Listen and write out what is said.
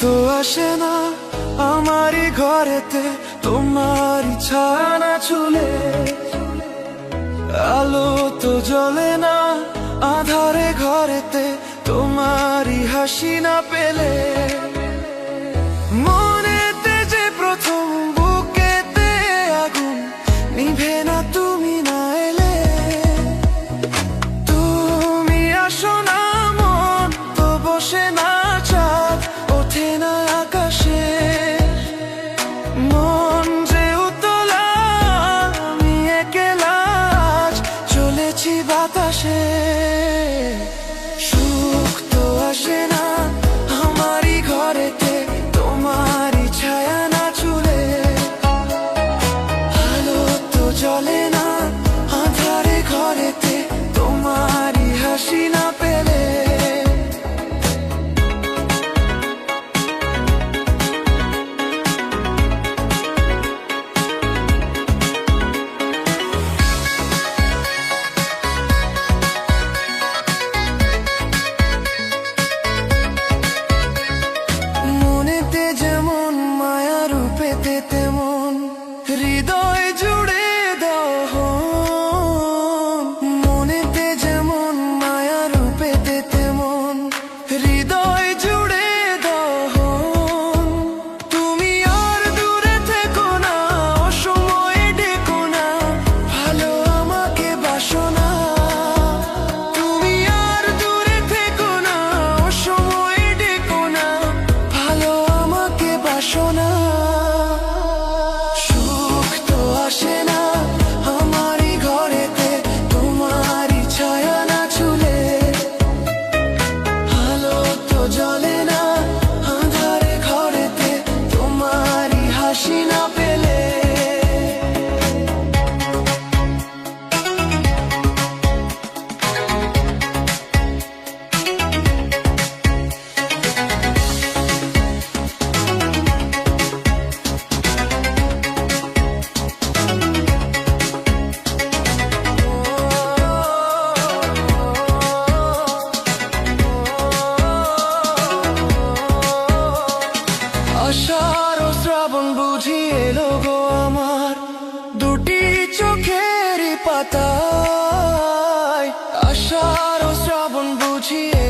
তো আসে না আমারই ঘরেতে তোমারই ছানা চুলে আলো তো জ্বলে না আধারে ঘরেতে তোমারই হাসি না পেলে মনেতে যে প্রথম বুকেতে আগুন নিভে না তুমি না এলে। তুমি আসো না মন, তো বসে না চাঁদ, ওঠে না আকাশে। মন বাসনা আষাঢ় ও শ্রাবণ বুঝি এলো গো আমার। দুটি চোখেরই পাতা আষাঢ় ও শ্রাবণ বুঝিয়ে